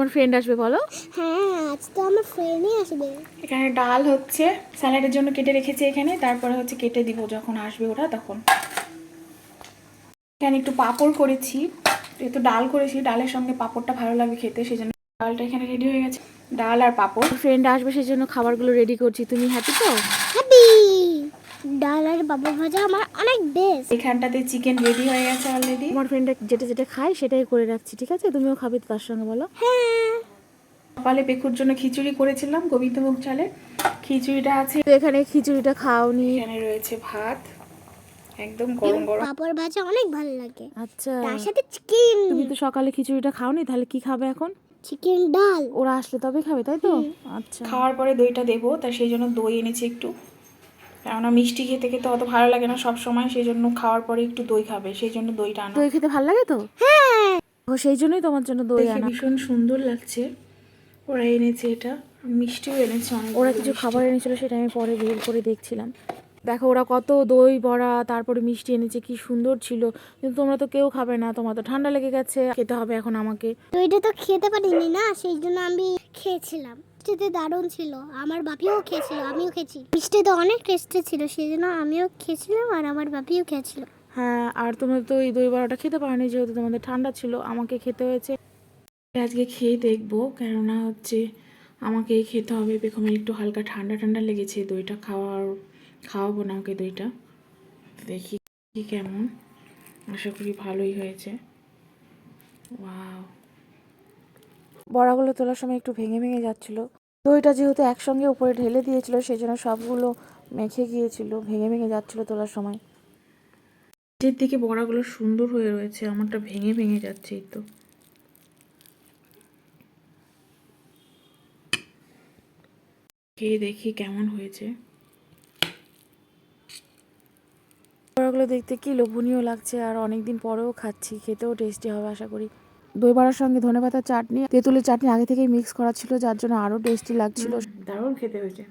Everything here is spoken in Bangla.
তোমার ফ্রেন্ড আসবে বলো। হ্যাঁ আজ তো আমার ফ্রেন্ডই আসবে। এখানে ডাল হচ্ছে স্যালাডের জন্য কেটে রেখেছি এখানে তারপরে হচ্ছে কেটে দিব যখন আসবে ওরা তখন। এখানে একটু পাঁপড় করেছি যেহেতু ডাল করেছি ডালের সঙ্গে পাঁপড়টা ভালো লাগে খেতে সেই জন্য ডালটা এখানে রেডি হয়ে গেছে। ডাল আর পাঁপড়। ফ্রেন্ড আসবে সেই জন্য খাবারগুলো রেডি করছি। তুমি হ্যাপি তো? হ্যাপি আর ভাজা আমার অনেক বেস্ট এখানটাতে চিকেন রেডি হয়ে গেছে অলরেডি আমার ফ্রেন্ড যেটা যেটা খায় সেটাই করে রাখছি ঠিক আছে? তুমিও খাবে তার সঙ্গে বলো। হ্যাঁ। সকালে পেকুর জন্য খিচুড়ি করেছিলাম গোবিন্দভোগ চালে খিচুড়িটা আছে। তো এখানে খিচুড়িটা খাওনি। এখানে রয়েছে ভাত। একদম গরম গরম। বাবুর ভাজা অনেক ভালো লাগে। আচ্ছা। তার সাথে চিকেন তুমি তো সকালে খিচুড়িটা খাওনি তাহলে কি খাবে এখন? চিকেন ডাল। ওরা আসলে তবে খাবে তাই তো? আচ্ছা। খাওয়ার পরে দইটা দেবো তাই সেই জন্য দই এনেছি একটু। কেননা মিষ্টি খেতে খেতে অত ভালো লাগে না সব সময় সেই জন্য খাওয়ার পরে একটু দই খাবে সেই জন্য দইটা আনা। দই খেতে ভালো লাগে তো? হ্যাঁ। ও সেই জন্যই তোমার জন্য দই আনা। ভীষণ সুন্দর লাগছে। ওরা এনেছে এটা মিষ্টিও এনেছে অনেক। ওরা কিছু খাবার এনেছিল সেটা আমি পরে বের করে দেখছিলাম। দেখো ওরা কত দই বড়া তারপরে মিষ্টি এনেছে কি সুন্দর ছিল। কিন্তু তোমরা তো কেউ খাবে না তোমার তো ঠান্ডা লেগে গেছে। খেতে হবে এখন আমাকে। দইটা তো খেতে পারিনি না সেই জন্য আমি খেয়েছিলাম। খেতে দারুণ ছিল। আমার বাপিও খেয়েছিল, আমিও খেয়েছি। মিষ্টি তো অনেক টেস্টি ছিল সেই জন্য আমিও খেয়েছিলাম আর আমার বাপিও খেয়েছিল। হ্যাঁ আর তোমরা তো এই দই বড়াটা খেতে পারোনি, যেহেতু তোমাদের ঠান্ডা ছিল, আমাকে খেতে হয়েছে। আজকে খেয়ে দেখব, কেননা হচ্ছে আমাকে খেতে হবে বেগমের একটু হালকা ঠান্ডা ঠান্ডা লেগেছে দইটা খাওয়ার, খাওয়াবো না ওকে দইটা। দেখি কেমন, আশা করি ভালোই হয়েছে। ওয়াও। বড়াগুলো তোলার সময় একটু ভেঙে ভেঙে যাচ্ছিল। দইটা যেহেতু একসঙ্গে উপরে ঢেলে দিয়েছিল সেই জন্য সবগুলো মেখে গিয়েছিল ভেঙে ভেঙে যাচ্ছিল তোলার সময়। নিচের দিকে বড়াগুলো সুন্দর হয়ে রয়েছে আমারটা ভেঙে ভেঙে যাচ্ছে এই তো। খেয়ে দেখি কেমন হয়েছে। বড়াগুলো দেখতে কি লোভনীয় লাগছে আর অনেকদিন পরেও খাচ্ছি খেতেও টেস্টি হবে আশা করি। দই বড়ার সঙ্গে ধনে পাতার চাটনি, তেঁতুলের চাটনি আগে থেকেই মিক্স করা ছিল, যার জন্য আরও টেস্টি লাগছিল। দারুণ খেতে হয়েছে।